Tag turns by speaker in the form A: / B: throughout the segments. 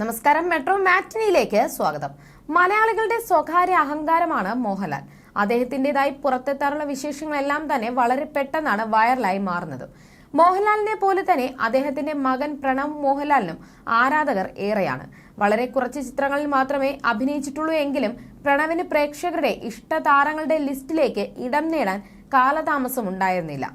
A: നമസ്കാരം. മെട്രോ മാറ്റിനിയിലേക്ക് സ്വാഗതം. മലയാളികളുടെ സ്വകാര്യ അഹങ്കാരമാണ് മോഹൻലാൽ. അദ്ദേഹത്തിന്റേതായി പുറത്തെത്താറുള്ള വിശേഷങ്ങളെല്ലാം തന്നെ വളരെ പെട്ടെന്നാണ് വൈറലായി മാറുന്നത്. മോഹൻലാലിനെ പോലെ തന്നെ അദ്ദേഹത്തിന്റെ മകൻ പ്രണവ് മോഹൻലാലിനും ആരാധകർ ഏറെയാണ്. വളരെ കുറച്ച് ചിത്രങ്ങളിൽ മാത്രമേ അഭിനയിച്ചിട്ടുള്ളൂ എങ്കിലും പ്രണവിന് പ്രേക്ഷകരുടെ ഇഷ്ട താരങ്ങളുടെ ലിസ്റ്റിലേക്ക് ഇടം നേടാൻ കാലതാമസം ഉണ്ടായിരുന്നില്ല.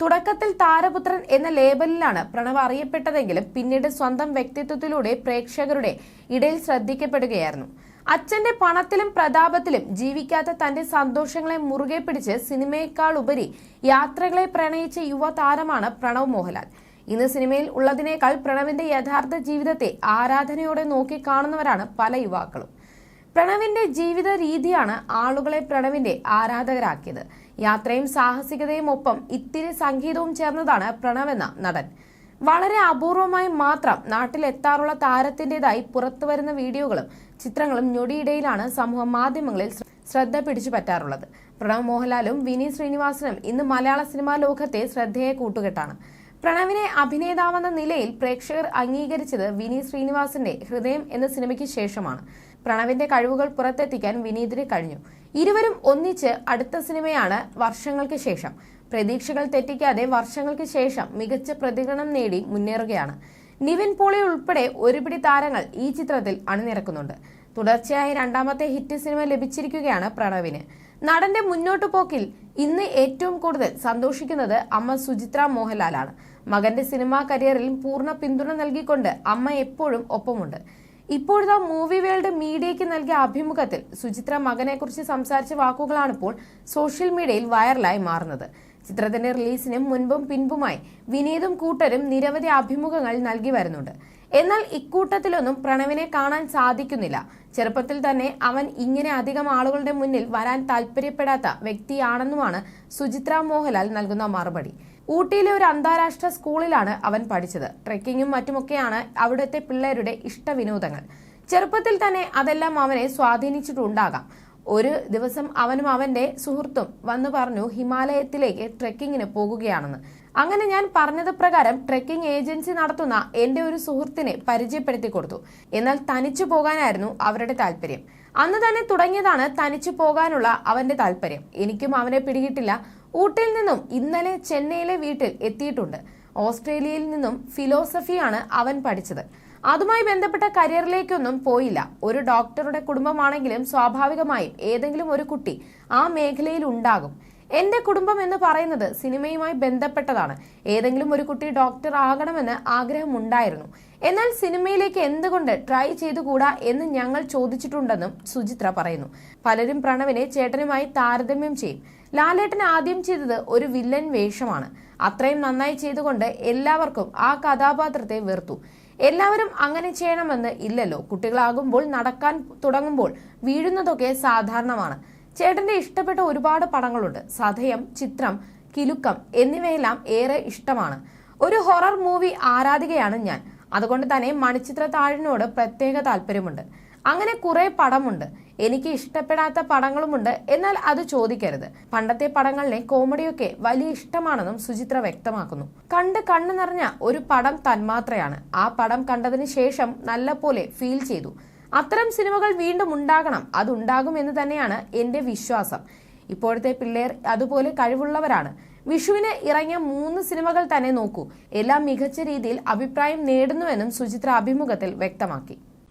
A: തുടക്കത്തിൽ താരപുത്രൻ എന്ന ലേബലിലാണ് പ്രണവ് അറിയപ്പെട്ടതെങ്കിലും പിന്നീട് സ്വന്തം വ്യക്തിത്വത്തിലൂടെ പ്രേക്ഷകരുടെ ഇടയിൽ ശ്രദ്ധിക്കപ്പെടുകയായിരുന്നു. അച്ഛന്റെ പണത്തിലും പ്രതാപത്തിലും ജീവിക്കാത്ത തന്റെ സന്തോഷങ്ങളെ മുറുകെ പിടിച്ച് സിനിമയേക്കാൾ ഉപരി യാത്രകളെ പ്രണയിച്ച യുവതാരമാണ് പ്രണവ് മോഹൻലാൽ. ഇന്ന് സിനിമയിൽ ഉള്ളതിനേക്കാൾ പ്രണവിന്റെ യഥാർത്ഥ ജീവിതത്തെ ആരാധനയോടെ നോക്കി കാണുന്നവരാണ് പല യുവാക്കളും. പ്രണവിന്റെ ജീവിത രീതിയാണ് ആളുകളെ പ്രണവിന്റെ ആരാധകരാക്കിയത്. യാത്രയും സാഹസികതയും ഒപ്പം ഇത്തിരി സംഗീതവും ചേർന്നതാണ് പ്രണവ് എന്ന നടൻ. വളരെ അപൂർവമായി മാത്രം നാട്ടിലെത്താറുള്ള താരത്തിന്റേതായി പുറത്തുവരുന്ന വീഡിയോകളും ചിത്രങ്ങളും ഞൊടിയിടയിലാണ് സമൂഹ മാധ്യമങ്ങളിൽ ശ്രദ്ധ പിടിച്ചു പറ്റാറുള്ളത്. പ്രണവ് മോഹൻലാലും വിനീത് ശ്രീനിവാസനും ഇന്ന് മലയാള സിനിമാ ലോകത്തെ ശ്രദ്ധയെ കൂട്ടുകെട്ടാണ്. പ്രണവിനെ അഭിനേതാവെന്ന നിലയിൽ പ്രേക്ഷകർ അംഗീകരിച്ചത് വിനീത് ശ്രീനിവാസിന്റെ ഹൃദയം എന്ന സിനിമയ്ക്ക് ശേഷമാണ്. പ്രണവിന്റെ കഴിവുകൾ പുറത്തെത്തിക്കാൻ വിനീതിന് കഴിഞ്ഞു. ഇരുവരും ഒന്നിച്ച് അടുത്ത സിനിമയാണ് വർഷങ്ങൾക്ക് ശേഷം. പ്രതീക്ഷകൾ തെറ്റിക്കാതെ വർഷങ്ങൾക്ക് ശേഷം മികച്ച പ്രതികരണം നേടി മുന്നേറുകയാണ്. നിവിൻ പോളി ഉൾപ്പെടെ ഒരുപിടി താരങ്ങൾ ഈ ചിത്രത്തിൽ അണിനിരക്കുന്നുണ്ട്. തുടർച്ചയായി രണ്ടാമത്തെ ഹിറ്റ് സിനിമ ലഭിച്ചിരിക്കുകയാണ് പ്രണവിന്. നടന്റെ മുന്നോട്ടു പോക്കിൽ ഇന്ന് ഏറ്റവും കൂടുതൽ സന്തോഷിക്കുന്നത് അമ്മ സുചിത്ര മോഹൻലാലാണ്. മകന്റെ സിനിമാ കരിയറിൽ പൂർണ പിന്തുണ നൽകിക്കൊണ്ട് അമ്മ എപ്പോഴും ഒപ്പമുണ്ട്. ഇപ്പോഴത്തെ മൂവി വേൾഡ് മീഡിയയ്ക്ക് നൽകിയ അഭിമുഖത്തിൽ സുചിത്ര മകനെക്കുറിച്ച് സംസാരിച്ച വാക്കുകളാണിപ്പോൾ സോഷ്യൽ മീഡിയയിൽ വൈറലായി മാറുന്നത്. ചിത്രത്തിന്റെ റിലീസിനും മുൻപും പിൻപുമായി വിനീതും കൂട്ടരും നിരവധി അഭിമുഖങ്ങൾ നൽകി വരുന്നുണ്ട്. എന്നാൽ ഇക്കൂട്ടത്തിലൊന്നും പ്രണവിനെ കാണാൻ സാധിക്കുന്നില്ല. ചെറുപ്പത്തിൽ തന്നെ അവൻ ഇങ്ങനെ അധികം ആളുകളുടെ മുന്നിൽ വരാൻ താല്പര്യപ്പെടാത്ത വ്യക്തിയാണെന്നുമാണ് സുചിത്ര മോഹൻലാൽ നൽകുന്ന മറുപടി. ഊട്ടിയിലെ ഒരു അന്താരാഷ്ട്ര സ്കൂളിലാണ് അവൻ പഠിച്ചത്. ട്രെക്കിങ്ങും മറ്റുമൊക്കെയാണ് അവിടുത്തെ പിള്ളേരുടെ ഇഷ്ടവിനോദങ്ങൾ. ചെറുപ്പത്തിൽ തന്നെ അതെല്ലാം അവനെ സ്വാധീനിച്ചിട്ടുണ്ടാകാം. ഒരു ദിവസം അവനും അവന്റെ സുഹൃത്തും വന്നു പറഞ്ഞു ഹിമാലയത്തിലേക്ക് ട്രെക്കിങ്ങിന് പോകുകയാണെന്ന്. അങ്ങനെ ഞാൻ പറഞ്ഞത് പ്രകാരം ട്രെക്കിംഗ് ഏജൻസി നടത്തുന്ന എന്റെ ഒരു സുഹൃത്തിനെ പരിചയപ്പെടുത്തി കൊടുത്തു. എന്നാൽ തനിച്ചു പോകാനായിരുന്നു അവരുടെ താല്പര്യം അന്ന് തന്നെ തുടങ്ങിയതാണ് തനിച്ചു പോകാനുള്ള അവന്റെ താല്പര്യം എനിക്കും അവനെ പിടികിട്ടില്ല. ഊട്ടിയിൽ നിന്നും ഇന്നലെ ചെന്നൈയിലെ വീട്ടിൽ എത്തിയിട്ടുണ്ട്. ഓസ്ട്രേലിയയിൽ നിന്നും ഫിലോസഫിയാണ് അവൻ പഠിച്ചത്. അതുമായി ബന്ധപ്പെട്ട കരിയറിലേക്കൊന്നും പോയില്ല. ഒരു ഡോക്ടറുടെ കുടുംബമാണെങ്കിലും സ്വാഭാവികമായും ഏതെങ്കിലും ഒരു കുട്ടി ആ മേഖലയിൽ ഉണ്ടാകും. എന്റെ കുടുംബം എന്ന് പറയുന്നത് സിനിമയുമായി ബന്ധപ്പെട്ടതാണ്. ഏതെങ്കിലും ഒരു കുട്ടി ഡോക്ടർ ആകണമെന്ന് ആഗ്രഹമുണ്ടായിരുന്നു. എന്നാൽ സിനിമയിലേക്ക് എന്തുകൊണ്ട് ട്രൈ ചെയ്തുകൂടാ എന്ന് ഞങ്ങൾ ചോദിച്ചിട്ടുണ്ടെന്നും സുചിത്ര പറയുന്നു. പലരും പ്രണവിനെ ചേട്ടനുമായി താരതമ്യം ചെയ്യും. ലാലേട്ടൻ ആദ്യം ചെയ്തത് ഒരു വില്ലൻ വേഷമാണ്. അത്രയും നന്നായി ചെയ്തുകൊണ്ട് എല്ലാവർക്കും ആ കഥാപാത്രത്തെ വെറുത്തു. എല്ലാവരും അങ്ങനെ ചെയ്യണമെന്ന് ഇല്ലല്ലോ. കുട്ടികളാകുമ്പോൾ നടക്കാൻ തുടങ്ങുമ്പോൾ വീഴുന്നതൊക്കെ സാധാരണമാണ്. ചേട്ടന്റെ ഇഷ്ടപ്പെട്ട ഒരുപാട് പടങ്ങളുണ്ട്. സതയം ചിത്രം കിലുക്കം എന്നിവയെല്ലാം ഏറെ ഇഷ്ടമാണ്. ഒരു ഹൊറർ മൂവി ആരാധികയാണ് ഞാൻ. അതുകൊണ്ട് തന്നെ മണിച്ചിത്ര താഴിനോട് പ്രത്യേക താല്പര്യമുണ്ട്. അങ്ങനെ കുറെ പടമുണ്ട്. എനിക്ക് ഇഷ്ടപ്പെടാത്ത പടങ്ങളുമുണ്ട്. എന്നാൽ അത് ചോദിക്കരുത്. പണ്ടത്തെ പടങ്ങളിലെ കോമഡിയൊക്കെ വലിയ ഇഷ്ടമാണെന്നും സുചിത്ര വ്യക്തമാക്കുന്നു. കണ്ട് കണ്ണു നിറഞ്ഞ ഒരു പടം തന്മാത്രയാണ്. ആ പടം കണ്ടതിന് ശേഷം നല്ലപോലെ ഫീൽ ചെയ്തു. അത്തരം സിനിമകൾ വീണ്ടും ഉണ്ടാകണം. അതുണ്ടാകും എന്ന് തന്നെയാണ് എന്റെ വിശ്വാസം. ഇപ്പോഴത്തെ പിള്ളേർ അതുപോലെ കഴിവുള്ളവരാണ്. വിഷുവിന് ഇറങ്ങിയ മൂന്ന് സിനിമകൾ തന്നെ നോക്കൂ. എല്ലാം മികച്ച രീതിയിൽ അഭിപ്രായം നേടുന്നുവെന്നും സുചിത്ര അഭിമുഖത്തിൽ വ്യക്തമാക്കി.